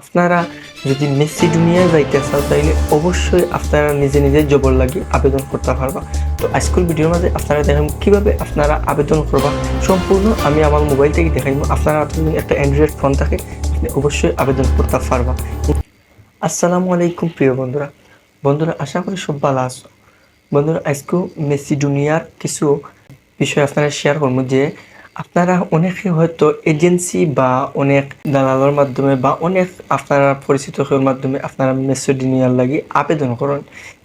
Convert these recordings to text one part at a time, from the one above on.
আপনারা যদি মেসি দুনিয়ায় যাইতে চাও, তাইলে অবশ্যই আপনারা নিজে নিজে জবর লাগি আবেদন করতে পারবা। তো আজকের ভিডিওর মাঝে আপনারা দেখেন কীভাবে আপনারা আবেদন করবা। সম্পূর্ণ আমি আমার মোবাইল থেকে দেখাইব আপনারা যদি একটা অ্যান্ড্রয়েড ফোন থাকে আপনি অবশ্যই আবেদন করতে পারবা। আসসালামু আলাইকুম প্রিয় বন্ধুরা। বন্ধুরা, আশা করি সব ভালো আছো। বন্ধুরা, আজকেও মেসি দুনিয়ার কিছু বিষয় আপনারা শেয়ার করব যে আপনারা অনেকে হয়তো এজেন্সি বা অনেক দালালের মাধ্যমে বা অনেক আপনারা পরিচিত হওয়ার মাধ্যমে আপনারা মেসোডিনিয়ার লাগে লাগি আবেদন করেন।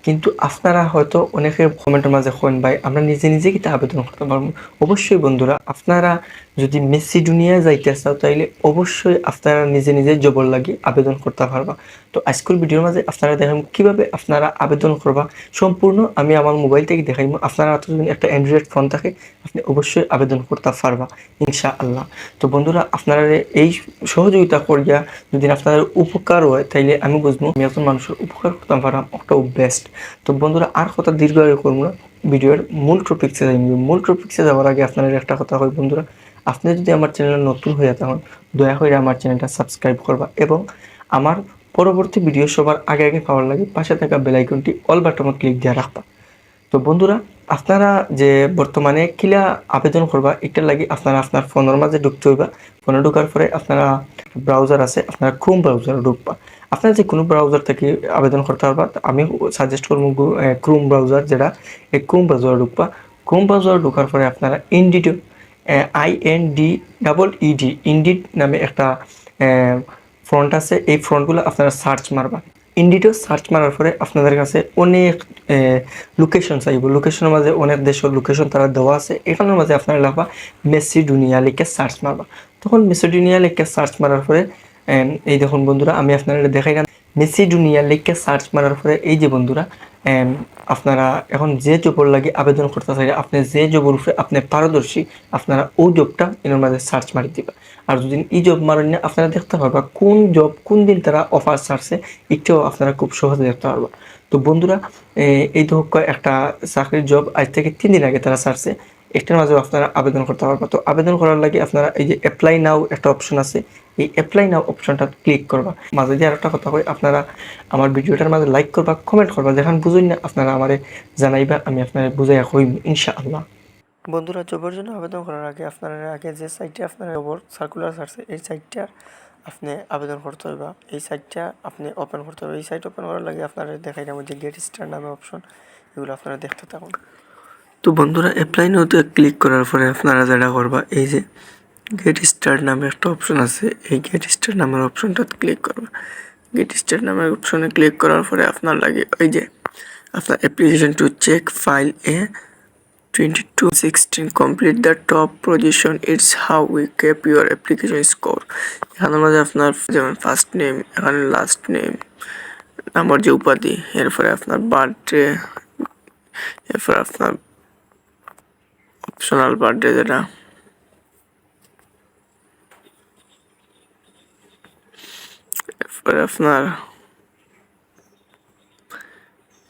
কিন্তু আপনারা হয়তো অনেকে কমেন্টের মাঝে কন ভাই, আমরা নিজে নিজে কিতা আবেদন করতে পারব? অবশ্যই বন্ধুরা, আপনারা যদি মেসি দুনিয়ায় যাইতে চাও, তাইলে অবশ্যই আপনারা নিজে নিজে জবর লাগি আবেদন করতে পারবা। তো আজকের ভিডিওর মাঝে আপনারা দেখেন কীভাবে আপনারা আবেদন করবা। সম্পূর্ণ আমি আমার মোবাইল থেকে দেখাইব আপনারা যদি একটা অ্যান্ড্রয়েড ফোন থাকে, আপনি অবশ্যই আবেদন করতে পারবা ইনশা আল্লাহ তো বন্ধুরা, আপনারা এই সহযোগিতা করিয়া যদি আপনাদের উপকার হয়, তাইলে আমি বুঝব, আমি একজন মানুষের উপকার করতে পারলাম একটা বেস্ট তো বন্ধুরা, আর কথা দীর্ঘ আগে করব না। ভিডিওর মূল টপিক্সে যাই মূল টপিক্সে যাওয়ার আগে আপনাদের একটা কথা হয় বন্ধুরা, আপনি যদি আমার চ্যানেলে নতুন হয়ে থাকেন, দয়া করে আমার চ্যানেলটা সাবস্ক্রাইব করবা এবং আমার পরবর্তী ভিডিও সবার আগে আগে পাওয়ার লাগে পাশে থাকা বেলাইকনটি অল বাটনে ক্লিক দিয়ে রাখবা। তো বন্ধুরা, আপনারা যে বর্তমানে কিলা আবেদন করবা, এটার লাগি আপনারা আপনার ফোনের মাঝে ঢুকতে হইবা। ফোনে ঢোকার পরে আপনারা ব্রাউজার আছে, আপনারা ক্রোম ব্রাউজার ঢুকবা। আপনারা যে কোনো ব্রাউজার থেকে আবেদন করতে পারবা আমি সাজেস্ট করব ক্রোম ব্রাউজার যেটা এই ক্রোম ব্রাউজার ঢুকবা। ক্রোম ব্রাউজার ঢোকার পরে আপনারা Indeed I N D double E D Indeed নামে একটা ফ্রন্ট আছে। এই ফ্রন্টগুলো আপনারা সার্চ মারবা। ইন্ডিটো সার্চ মারার পরে আপনাদের কাছে অনেক লোকেশন চাইব লোকেশনের মাঝে অনেক দেশের লোকেশন তারা দেওয়া আছে। এখানের মাঝে আপনারা লাগবা মেসি দুনিয়া লিখে সার্চ মারবা। তখন মেসি দুনিয়া লিখে সার্চ মারার পরে এই দেখুন বন্ধুরা, আমি আপনারা দেখাই মেসি দুনিয়া লিখে সার্চ মারার পরে এই যে বন্ধুরা আপনারা এখন যে জবর লাগে আবেদন করতে চাই, আপনি যে জবর উপরে আপনি পারদর্শী, আপনারা ওই জবটা এর মাঝে সার্চ মারি দিবা। আর যদি এই জব মারেন না, আপনারা দেখতে পারবা কোন জব, কোন দিন তারা অফার ছাড়ছে এটাও আপনারা খুব সহজে দেখতে পারবা। তো বন্ধুরা এই তো একটা চাকরির জব আজ থেকে তিন দিন আগে তারা ছাড়ছে। এটার মাঝেও আপনারা আবেদন করতে পারবা তো আবেদন করার লাগে আপনারা এই যে অ্যাপ্লাই নাও একটা অপশন আছে। এই অ্যাপ্লাই নাও অপশনটা ক্লিক করবা। মাঝে দিয়ে আরেকটা কথা কই, আপনারা আমার ভিডিওটার মাঝে লাইক করবা কমেন্ট করবা, যেখান বুঝুন না, আপনারা আমারে জানাইবা, আমি আপনারা বুঝাইয়া কইম, ইনশাআল্লাহ। বন্ধুরা, জবের জন্য আবেদন করার আগে আপনারা আগে যে সাইটে আপনারা জবর সার্কুলার ছাড়ছে এই সাইটটা আপনি আবেদন করতে হইবা। এই সাইটটা আপনি ওপেন করতে হবে এই সাইট ওপেন করার লাগে আপনারা দেখাই যে গেট স্টার নামে অপশন এগুলো আপনারা দেখতে থাকুন। তো বন্ধুরা অ্যাপ্লাই নোতে ক্লিক করার পরে আপনারা যেটা করবা, এই যে গেট স্টার্ট নামে একটা অপশন আছে, এই গেট স্টার্ট নামের অপশনটা ক্লিক করবা। গেট স্টার্ট নামের অপশনে ক্লিক করার পরে আপনার লাগে, ওই যে আপনার application to check file a twenty two sixteen complete the top position it's how we keep your application score এখানের মধ্যে আপনার যেমন ফার্স্ট নেম এখানে লাস্ট নেম নাম্বার যে উপাধি, এরপরে আপনার বার্থডে এরপরে আপনার অপশনাল বার্থডে যেটা। আপনার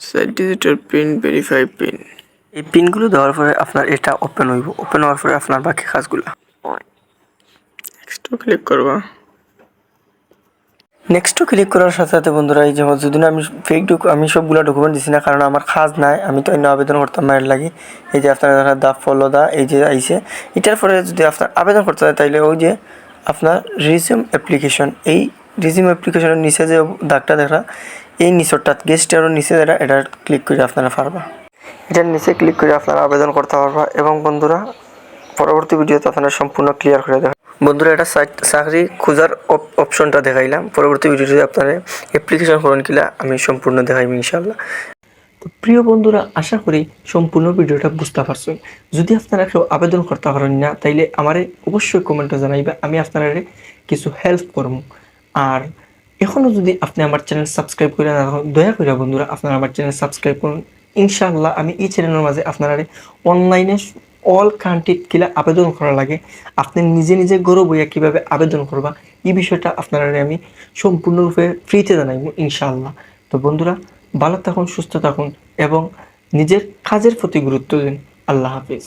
set digital pin verify pin এই পিনগুলো দেওয়ার পরে আপনার এটা ওপেন হইব। ওপেন হওয়ার পরে আপনার বাকি কাজগুলো। নেক্সট ক্লিক করবা। নেক্সটও ক্লিক করার সাথে সাথে বন্ধুরা, এই যে যদি না আমি ফেক ডক আমি সবগুলো ডকুমেন্ট দিছি না, কারণ আমার কাজ নাই, আমি তো অন্য আবেদন করতাম মায়ের লাগি। এই যে আপনার দেখা দা ফলো দা, এই যে আইছে। এটার পরে যদি আপনার আবেদন করতে হয় তাইলে ওই যে আপনার রিজিউম অ্যাপ্লিকেশন এই রিজিউম অ্যাপ্লিকেশনের নিচে যে দাগটা দেখা, এই নিচরটা গেস্টেরও নিচে যেটা, এটা ক্লিক করে আপনারা পারবা। এটার নিচে ক্লিক করে আপনারা আবেদন করতে পারবা। এবং বন্ধুরা, পরবর্তী ভিডিওতে আপনারা সম্পূর্ণ ক্লিয়ার করে দেবেন বন্ধুরা, এটা চাকরি খোঁজার অপ- অপশনটা দেখাইলাম। পরবর্তী ভিডিওতে আপনারা অ্যাপ্লিকেশন করুন কিলা আমি সম্পূর্ণ দেখাইব ইনশাল্লাহ তো প্রিয় বন্ধুরা, আশা করি সম্পূর্ণ ভিডিওটা বুঝতে পারছেন। যদি আপনারা কেউ আবেদন করতে পারেন না, তাইলে আমারে অবশ্যই কমেন্টে জানাইবা, আমি আপনারা কিছু হেল্প করব। আর এখনও যদি আপনি আমার চ্যানেল সাবস্ক্রাইব করে না দয়া করে বন্ধুরা, আপনারা আমার চ্যানেল সাবস্ক্রাইব করুন। ইনশাআল্লাহ আমি এই চ্যানেলের মাঝে আপনারা অনলাইনে অল কান্ট্রি কিলা আবেদন করা লাগে। আপনি নিজে নিজে গরু বইয়া কীভাবে আবেদন করবা, এই বিষয়টা আপনারা আমি সম্পূর্ণরূপে ফ্রিতে জানাইব, ইনশাআল্লাহ। তো বন্ধুরা, ভালো থাকুন, সুস্থ থাকুন, এবং নিজের কাজের প্রতি গুরুত্ব দিন। আল্লাহ হাফিজ।